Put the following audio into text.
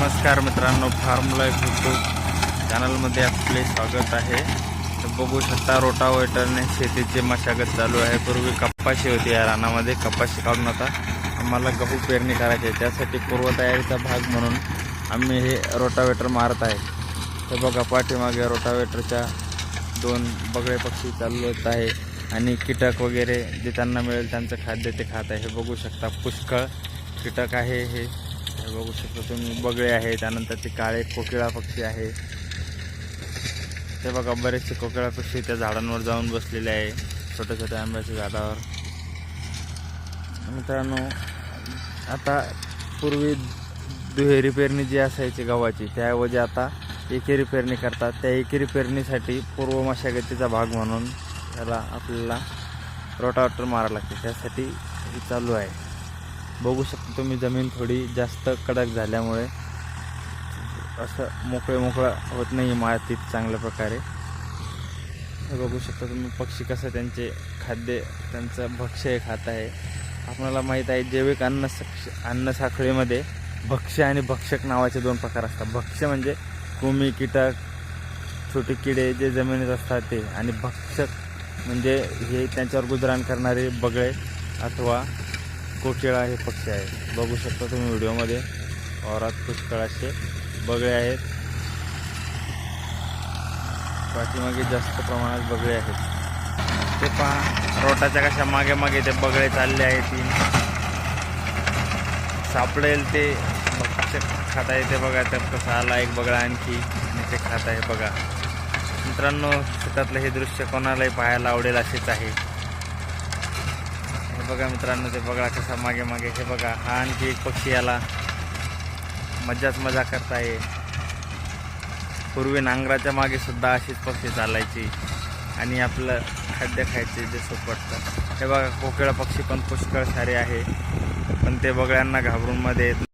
नमस्कार मित्रांनो form life YouTube चॅनलमध्ये आपले स्वागत आहे. तर बघू शकता रोटावेटरने शेतीची मशागत चालू आहे. पूर्वी कपाशी होती या रानामध्ये कपाशी काढून आता आम्हाला गहू पेरणी करायची आहे. त्यासाठी पूर्वतयारीचा भाग म्हणून आम्ही हे रोटावेटर मारत आहे. तर बघा पाठीमागे रोटावेटरच्या दोन बगळे पक्षी चालू होत आहे आणि कीटक वगैरे जे त्यांना मिळेल त्यांचं खाद्य ते खात आहे. हे बघू शकता पुष्कळ कीटक आहे हे. हे बघू शकता तुम्ही बगळे आहे त्यानंतर ते काळे कोकिळा पक्षी आहे. ते बघा बरेचसे कोकिळा पक्षी त्या झाडांवर जाऊन बसलेले आहे छोट्या छोट्या आंब्याच्या झाडावर. मित्रांनो आता पूर्वी दुहेरी पेरणी जी असायची गव्हाची त्याऐवजी आता एकेरी पेरणी करतात. त्या एकेरी पेरणीसाठी पूर्व मशागतीचा भाग म्हणून त्याला आपल्याला रोटावटर मारावं लागते. त्यासाठी हे चालू आहे. बघू शकता तुम्ही जमीन थोडी जास्त कडक झाल्यामुळे असं मोकळे मोकळं होत नाही मातीत चांगल्या प्रकारे. बघू शकता तुम्ही पक्षी कसं त्यांचे खाद्य त्यांचं भक्ष्य हे खात आहे. आपल्याला माहीत आहे जैविक अन्न सक्ष अन्न साखळीमध्ये भक्ष्य आणि भक्षक नावाचे दोन प्रकार असतात. भक्ष्य म्हणजे कृमी कीटक छोटे किडे जे जमिनीत असतात ते. आणि भक्षक म्हणजे हे त्यांच्यावर गुजराण करणारे बगळे अथवा कोकिळा हे पक्षी आहे. बघू शकता तुम्ही व्हिडिओमध्ये. औरात पुष्कळ असे बगळे आहेत. पाठीमागे जास्त प्रमाणात बगळे आहेत. ते पहा रोटाच्या कशा मागे मागे ते बगळे चालले आहेत सापडेल ते. कसे खात आहे ते बघा त्यात कसा आला एक बगळा आणखी. आणि ते खात आहे बघा. मित्रांनो शेतातलं हे दृश्य कोणालाही पाहायला आवडेल असेच आहे. बघा मित्रांनो ते बघा कसा मागे मागे हे बघा हा आणखी एक पक्षी याला मजाच मजा करताय. पूर्वी नांगराच्या मागे सुद्धा अशीच पक्षी चालायची आणि आपलं खाद्य खायचे जे सोपटतं हे बघा कोकिळा पक्षी पण पुष्कळ सारे आहे. पण ते बगळ्यांना घाबरून मध्ये येत